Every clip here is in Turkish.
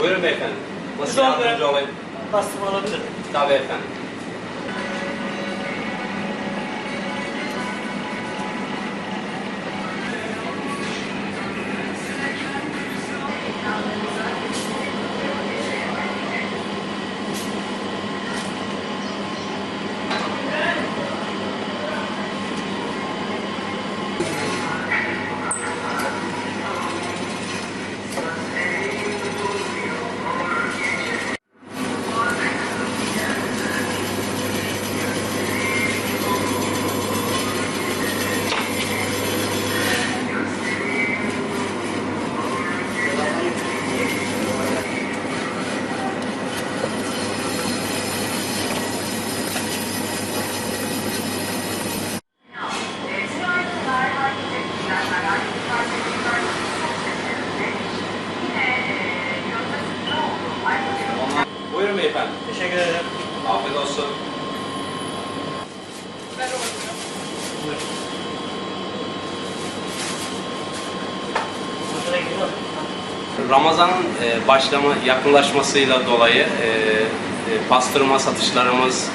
Buyurun beyefendi. Nasıl Son yardımcı olayım? Bastım alabilir miyim? Tabii efendim. Beyefendi. Teşekkür ederim. Afiyet olsun. Şuraya gidiyor. Ramazan'ın e, başlama yakınlaşmasıyla dolayı e, e, pastırma satışlarımız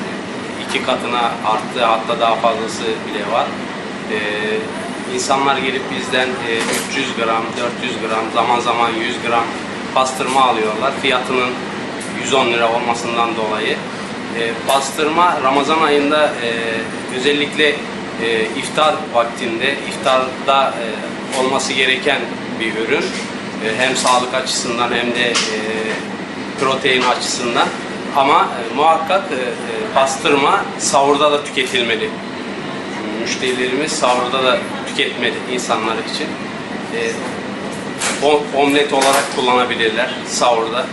iki katına arttı hatta daha fazlası bile var. İnsanlar gelip bizden e, 300 gram, 400 gram, zaman zaman 100 gram pastırma alıyorlar. Fiyatının 110 lira olmasından dolayı. E, pastırma Ramazan ayında e, özellikle e, iftar vaktinde, iftarda e, olması gereken bir ürün. E, hem sağlık açısından hem de e, protein açısından. Ama e, muhakkak e, e, pastırma sahurda da tüketilmeli. Müşterilerimiz sahurda da tüketmeli insanlar için. E, omlet olarak kullanabilirler sahurda.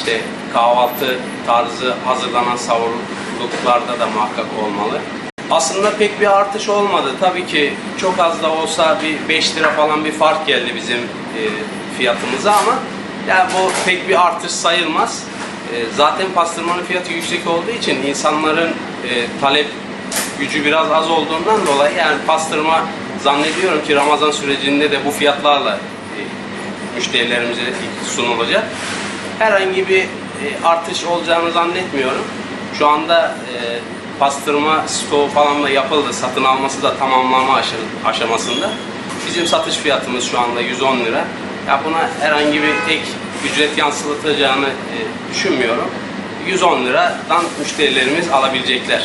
İşte kahvaltı tarzı hazırlanan sahurluklarda da muhakkak olmalı. Aslında pek bir artış olmadı. Tabii ki çok az da olsa bir 5 lira falan bir fark geldi bizim e, fiyatımıza ama yani bu pek bir artış sayılmaz. E, zaten pastırmanın fiyatı yüksek olduğu için insanların e, talep gücü biraz az olduğundan dolayı yani pastırma zannediyorum ki Ramazan sürecinde de bu fiyatlarla müşterilerimize sunulacak. Herhangi bir e, artış olacağını zannetmiyorum. Şu anda e, pastırma stoğu falan da yapıldı. Satın alması da tamamlama aşamasında. Bizim satış fiyatımız şu anda 110 lira. Ya buna herhangi bir ek ücret yansıtacağını e, düşünmüyorum. 110 liradan müşterilerimiz alabilecekler.